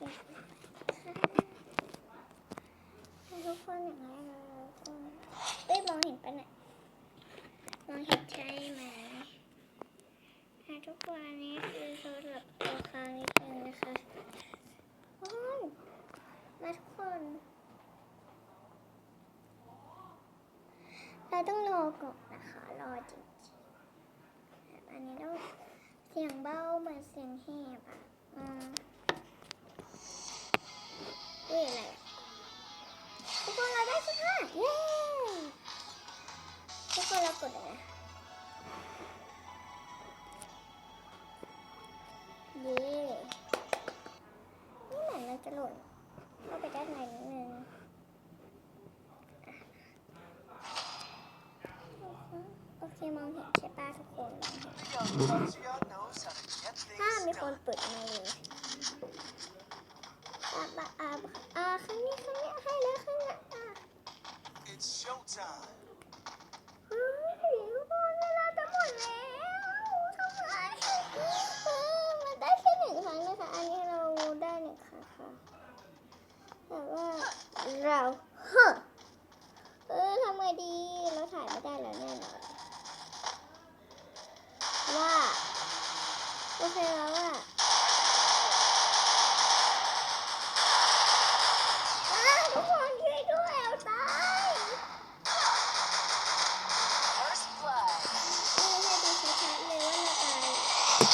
ทุกคนอย่างไรเราก็เอ้ยมองเห็นปะเนี่ยมองเห็นใช่ไหมทุกคนอันนี้คือโซนแบบตัวคางนิดนึงนะคะมาทุกคน เราต้องรอก่อนนะคะ รอจริงๆ อันนี้ต้องเสียงเบาเหมือนเสียงแหบอะ อืม อุ้ยอะไรอะทุกคนเราได้สักห้าเย้ทุกคนเรากดอะไรเย้นี่เหมือนมันจะหล่นเข้าไปด้านในนิดนึงโอเคมองเห็นใช่ป้าทุกคนมองเห็น Fozia knows how to get ถ้า things มีคน done. เปิดมาเลย อ่าอ่าอ่าอ่าข้างนี้ข้างนี้ให้แล้วข้างนี้อ่า It's showtime. เฮ้ยทุกคนเวลาจะหมดแล้วทำไมเออมันได้แค่หนึ่งครั้งนะคะ อันนี้เราได้หนึ่งครั้งค่ะแต่ว่าเราเฮ้อเออทำไงดี เราถ่ายไม่ได้แล้วแน่นอนว่าโอเคแล้ว เ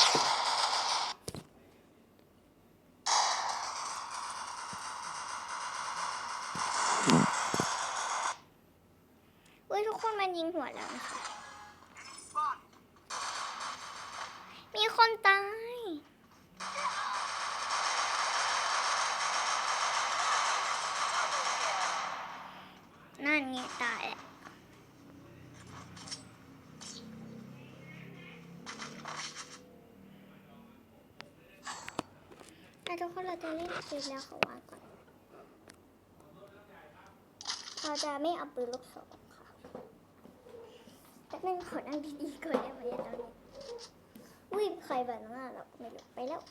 ว้ยทุกคนมันยิงหัวแล้วนะคะ มีคนตาย นั่นไงตายแล้วอะ ทุกคนเราจะเล่นเกมแล้วขอวางก่อน เราจะไม่เอาปืนลูกศรค่ะแป๊บนึงขอนั่งดีๆก่อนได้ไหมตอนนี้อุ้ยใครแบบนั้นอะเราไม่รู้ไปแล้ว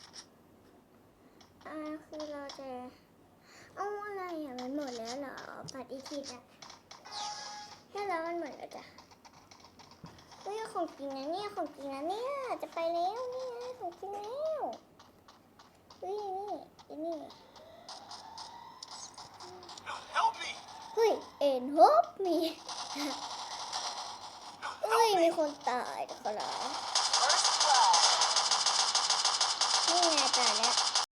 อ่าคือเราจะเอาอะไรอะมันหมดแล้วเหรอปัดอีกทีอะแค่แล้วมันหมดแล้วจ้ะอุ้ยของจริงนะเนี่ยของจริงนะเนี่ยจะไปแล้วเนี่ยของจริงแล้วอุ้ยนี่อีนี่ Help me. เฮ้ยเอ็นฮบมีเฮ้ย มีคนตายขอร้อง First blood. นี่ไงตายแล้ว